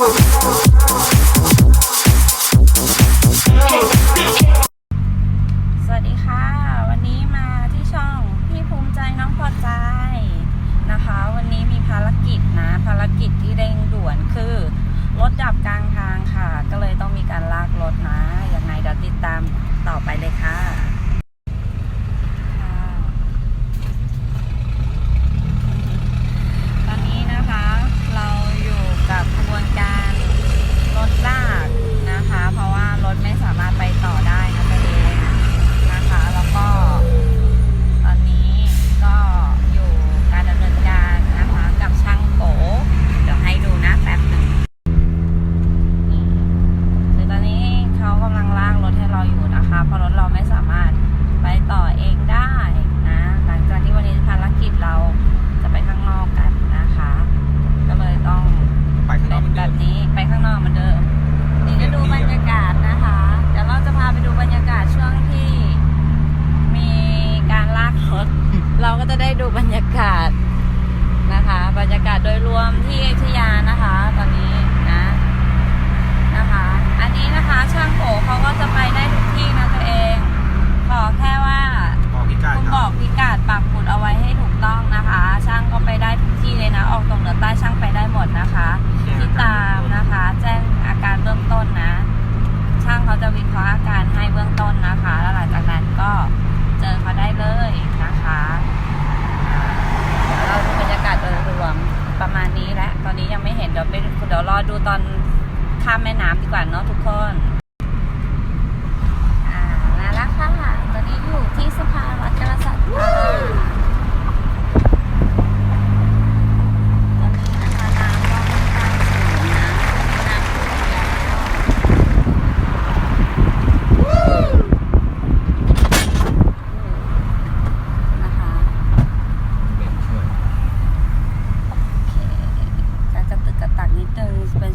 สวัสดีค่ะ วันนี้มาที่ช่องพี่ภูมิใจน้อพอใจนะคะ วันนี้มีภารกิจนะ ภารกิจที่ได้ เพราะรถเราไม่สามารถไปต่อเองได้นะ หลังจากที่วันนี้ภารกิจเราจะไปข้างนอกกันนะคะ ก็เลยต้องไปข้างนอกแบบนี้ไปข้างนอกเหมือนเดิมนี่จะดูบรรยากาศนะคะ เดี๋ยวเราจะพาไปดูบรรยากาศช่วงที่มีการลากรถ เราก็จะได้ดูบรรยากาศนะคะ บรรยากาศโดยรวมที่ เดี๋ยวรอดูตอนข้ามแม่น้ำดีกว่าเนาะทุกคน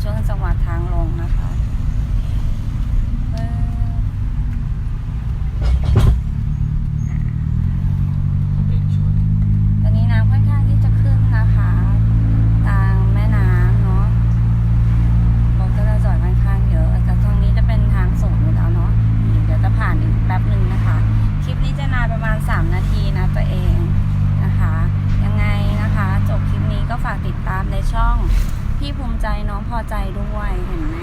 ช่วงจังหวัดทางลงนะคะ ใจน้องพอใจด้วยเห็นไหม